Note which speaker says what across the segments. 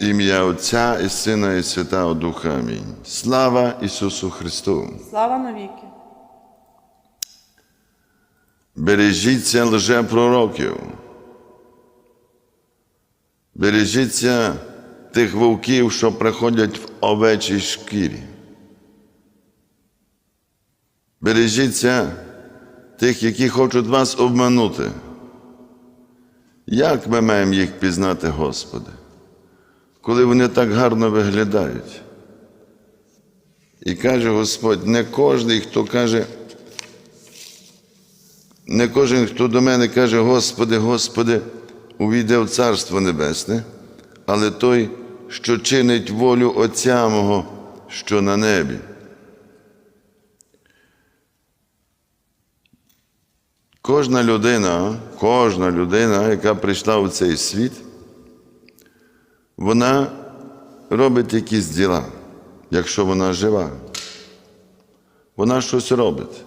Speaker 1: Ім'я Отця і Сина, і Святого Духа. Амінь. Слава Ісусу Христу!
Speaker 2: Слава навіки.
Speaker 1: Бережіться лжепророків. Бережіться тих вовків, що приходять в овечій шкірі. Бережіться тих, які хочуть вас обманути. Як ми маємо їх пізнати, Господи, коли вони так гарно виглядають? І каже Господь, не кожний, хто каже, не кожен, хто до мене каже, Господи, Господи, увійде в Царство Небесне, але той, що чинить волю Отця мого, що на небі. Кожна людина, кожна людина, яка прийшла в цей світ, вона робить якісь діла, якщо вона жива. Вона щось робить.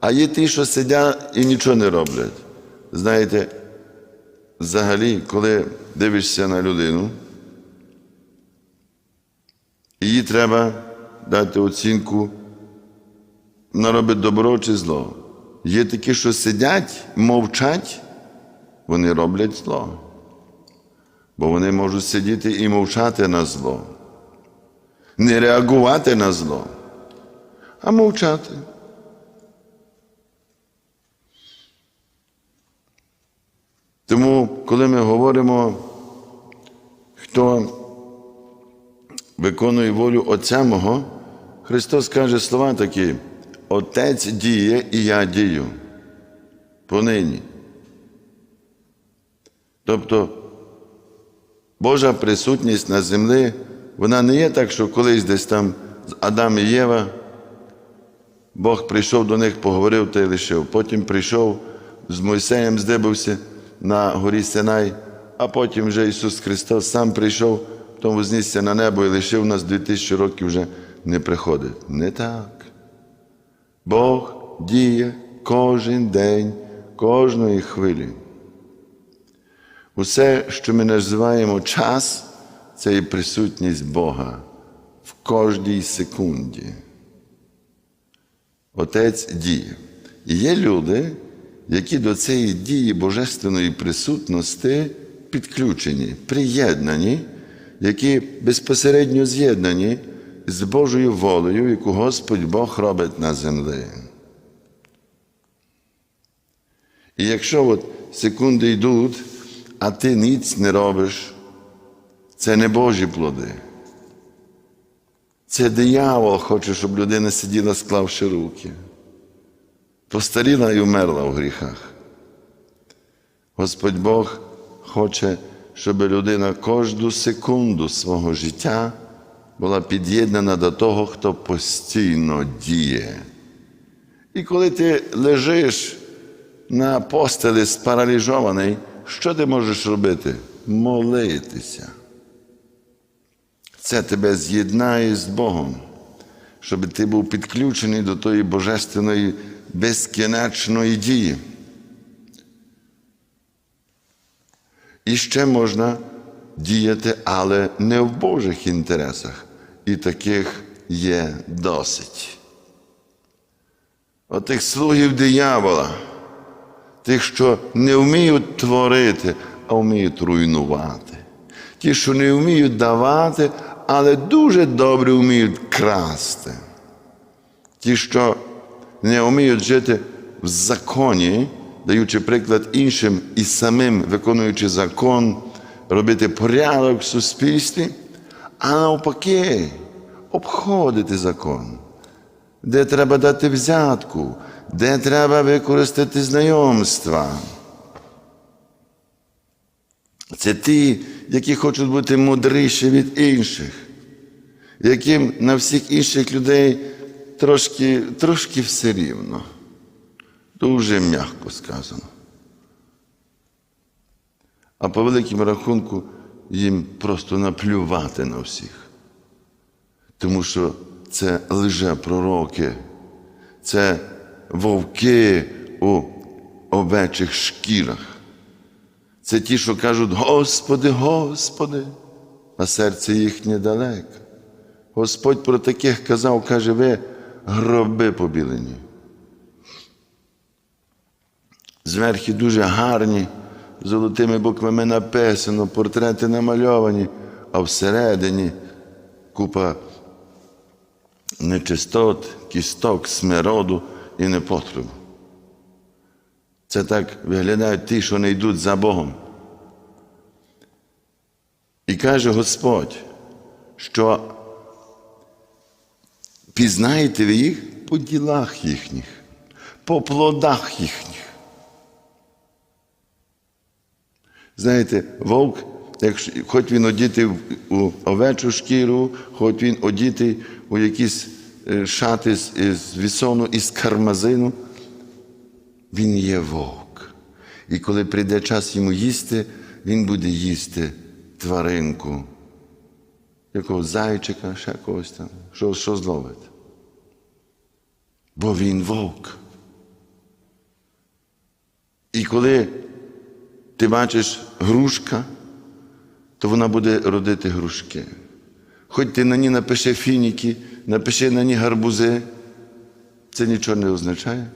Speaker 1: А є ті, що сидять і нічого не роблять. Знаєте, взагалі, коли дивишся на людину, їй треба дати оцінку, вона робить добро чи зло. Є такі, що сидять, мовчать, вони роблять зло. Бо вони можуть сидіти і мовчати на зло, не реагувати на зло, а мовчати. Тому, коли ми говоримо, хто виконує волю Отця мого, Христос каже слова такі: Отець діє і я дію. Понині. Тобто Божа присутність на землі, вона не є так, що колись десь там Адам і Єва, Бог прийшов до них, поговорив та й лишив. Потім прийшов з Мойсеєм, здибався на горі Синай, а потім вже Ісус Христос сам прийшов, потім вознісся на небо і лишив нас 2000 років вже не приходить. Не так. Бог діє кожен день, кожної хвилі. Усе, що ми називаємо час, це є присутність Бога в кожній секунді. Отець діє. І є люди, які до цієї дії божественної присутності підключені, приєднані, які безпосередньо з'єднані з Божою волею, яку Господь Бог робить на землі. І якщо от секунди йдуть, а ти ніц не робиш, це не Божі плоди. Це диявол хоче, щоб людина сиділа, склавши руки. Постаріла і вмерла в гріхах. Господь Бог хоче, щоб людина кожну секунду свого життя була під'єднана до того, хто постійно діє. І коли ти лежиш на постелі спараліжований, що ти можеш робити? Молитися. Це тебе з'єднає з Богом, щоб ти був підключений до тої божественної безкінечної дії. І ще можна діяти, але не в Божих інтересах. І таких є досить. Отих слугів диявола, тих, що не вміють творити, а вміють руйнувати. Ті, що не вміють давати, але дуже добре вміють красти. Ті, що не вміють жити в законі, даючи приклад іншим і самим виконуючи закон, робити порядок в суспільстві, а навпаки, обходити закон, де треба дати взятку, де треба використати знайомства. Це ті, які хочуть бути мудріші від інших, яким на всіх інших людей трошки, трошки все рівно. Дуже м'яко сказано. А по великому рахунку їм просто наплювати на всіх. Тому що це лжепророки, це вовки у овечих шкірах. Це ті, що кажуть, Господи, Господи, а серце їхнє далеке. Господь про таких казав, каже, ви гроби побілені. Зверхи дуже гарні, золотими буквами написано, портрети намальовані, а всередині купа нечистот, кісток, смироду і непотребу. Це так виглядають ті, що не йдуть за Богом. І каже Господь, що пізнаєте ви їх по ділах їхніх, по плодах їхніх. Знаєте, вовк, якщо, хоч він одітий у овечу шкіру, хоч він одітий у якісь шати з, з вісону із кармазину, він є вовк. І коли прийде час йому їсти, він буде їсти тваринку, якогось зайчика, ще когось там, що, що зловить. Бо він вовк. І коли ти бачиш грушка, то вона буде родити грушки. Хоч ти на ній напиши фініки, напиши на ній гарбузи, це нічого не означає.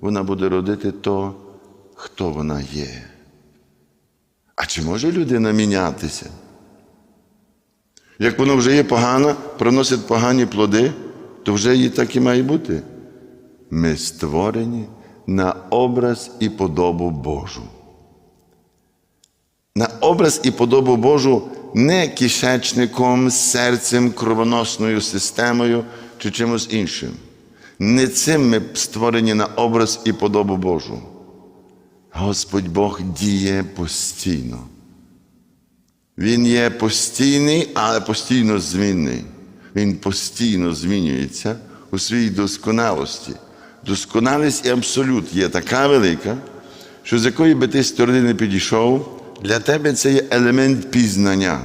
Speaker 1: Вона буде родити то, хто вона є. А чи може людина мінятися? Як воно вже є погано, приносить погані плоди, то вже їй так і має бути. Ми створені на образ і подобу Божу. На образ і подобу Божу не кишечником, серцем, кровоносною системою чи чимось іншим. Не цим ми створені на образ і подобу Божу. Господь Бог діє постійно. Він є постійний, але постійно змінний. Він постійно змінюється у своїй досконалості. Досконалість і абсолют є така велика, що з якої би ти сторони не підійшов, для тебе це є елемент пізнання.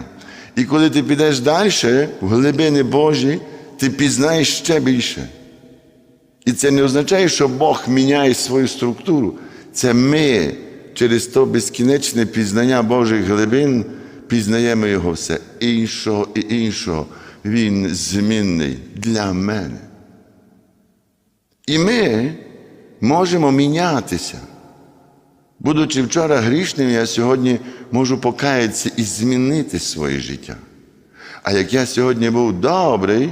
Speaker 1: І коли ти підеш далі, в глибини Божі, ти пізнаєш ще більше. І це не означає, що Бог міняє свою структуру. Це ми через то безкінечне пізнання Божих глибин пізнаємо його все іншого і іншого. Він змінний для мене. І ми можемо мінятися. Будучи вчора грішним, я сьогодні можу покаятися і змінити своє життя. А як я сьогодні був добрий,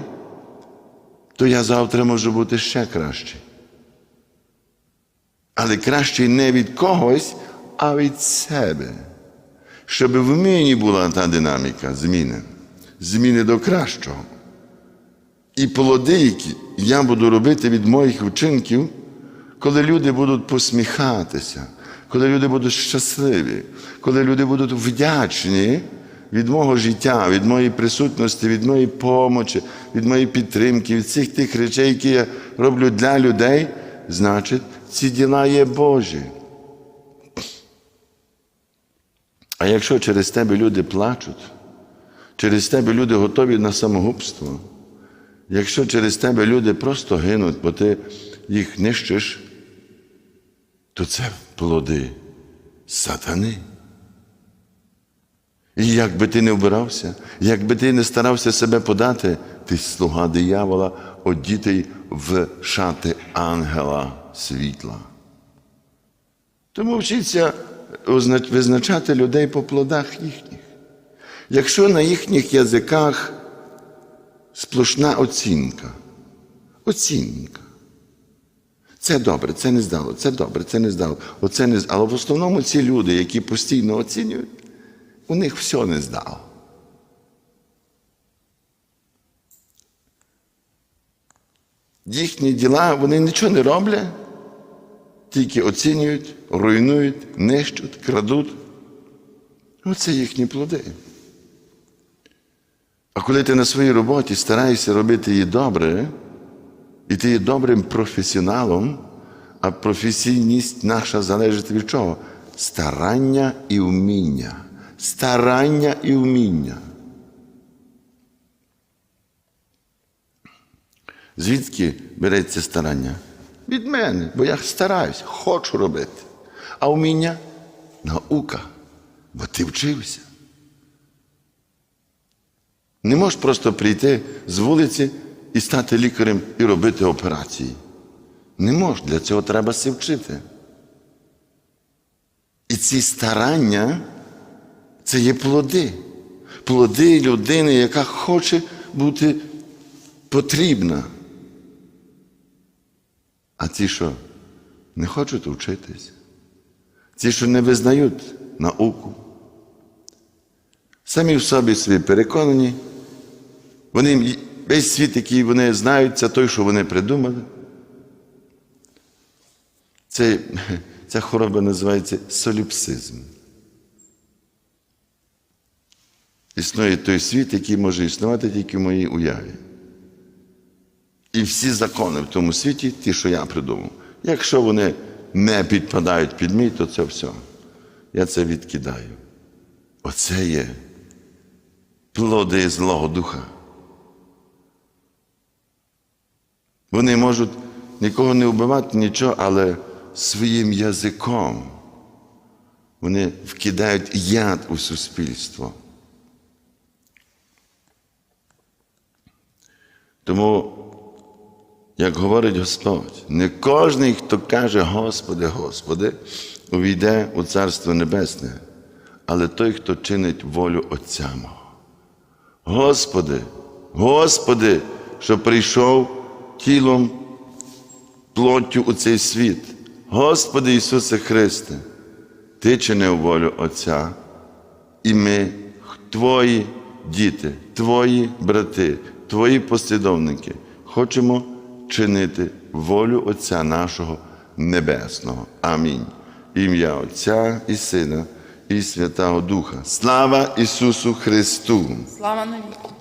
Speaker 1: то я завтра можу бути ще кращий. Але кращий не від когось, а від себе. Щоб в мені була та динаміка зміни, зміни до кращого. І плоди, які я буду робити від моїх вчинків, коли люди будуть посміхатися, коли люди будуть щасливі, коли люди будуть вдячні від мого життя, від моєї присутності, від моєї помочі, від моєї підтримки, від всіх тих речей, які я роблю для людей, значить, ці діла є Божі. А якщо через тебе люди плачуть, через тебе люди готові на самогубство, якщо через тебе люди просто гинуть, бо ти їх нищиш, то це плоди сатани. І як би ти не вбирався, як би ти не старався себе подати, ти слуга диявола, одітий в шати ангела світла. Тому вчіться озна- визначати людей по плодах їхніх. Якщо на їхніх язиках сплошна оцінка, оцінка. Це добре, це не здало, це добре, це не здало, оце не здало. Але в основному ці люди, які постійно оцінюють, у них все не здало. Їхні діла, вони нічого не роблять, тільки оцінюють, руйнують, нищуть, крадуть. Оце їхні плоди. А коли ти на своїй роботі стараєшся робити її добре, і ти є добрим професіоналом, а професійність наша залежить від чого? Старання і вміння. Старання і вміння. Звідки береться старання? Від мене, бо я стараюсь, хочу робити. А вміння наука, бо ти вчився. Не можеш просто прийти з вулиці і стати лікарем і робити операції. Не можеш, для цього треба се вчити. І ці старання це є плоди. Плоди людини, яка хоче бути потрібна. А ті, що не хочуть вчитись, ті, що не визнають науку, самі в собі собі переконані, вони весь світ, який вони знають, це той, що вони придумали. Це, ця хвороба називається соліпсизм. Існує той світ, який може існувати тільки в моїй уяві. І всі закони в тому світі, ті, що я придумав. Якщо вони не підпадають під мій, то це все. Я це відкидаю. Оце є плоди Злого Духа. Вони можуть нікого не вбивати, нічого, але своїм язиком вони вкидають яд у суспільство. Тому, як говорить Господь, не кожен, хто каже Господи, Господи, увійде у Царство Небесне, але той, хто чинить волю Отця мого. Господи, Господи, що прийшов тілом, плоттю у цей світ. Господи Ісусе Христе, Ти чинив волю Отця, і ми, Твої діти, Твої брати, Твої послідовники, хочемо чинити волю Отця нашого Небесного. Амінь. Ім'я Отця і Сина, і Святого Духа. Слава Ісусу Христу!
Speaker 2: Слава навіки.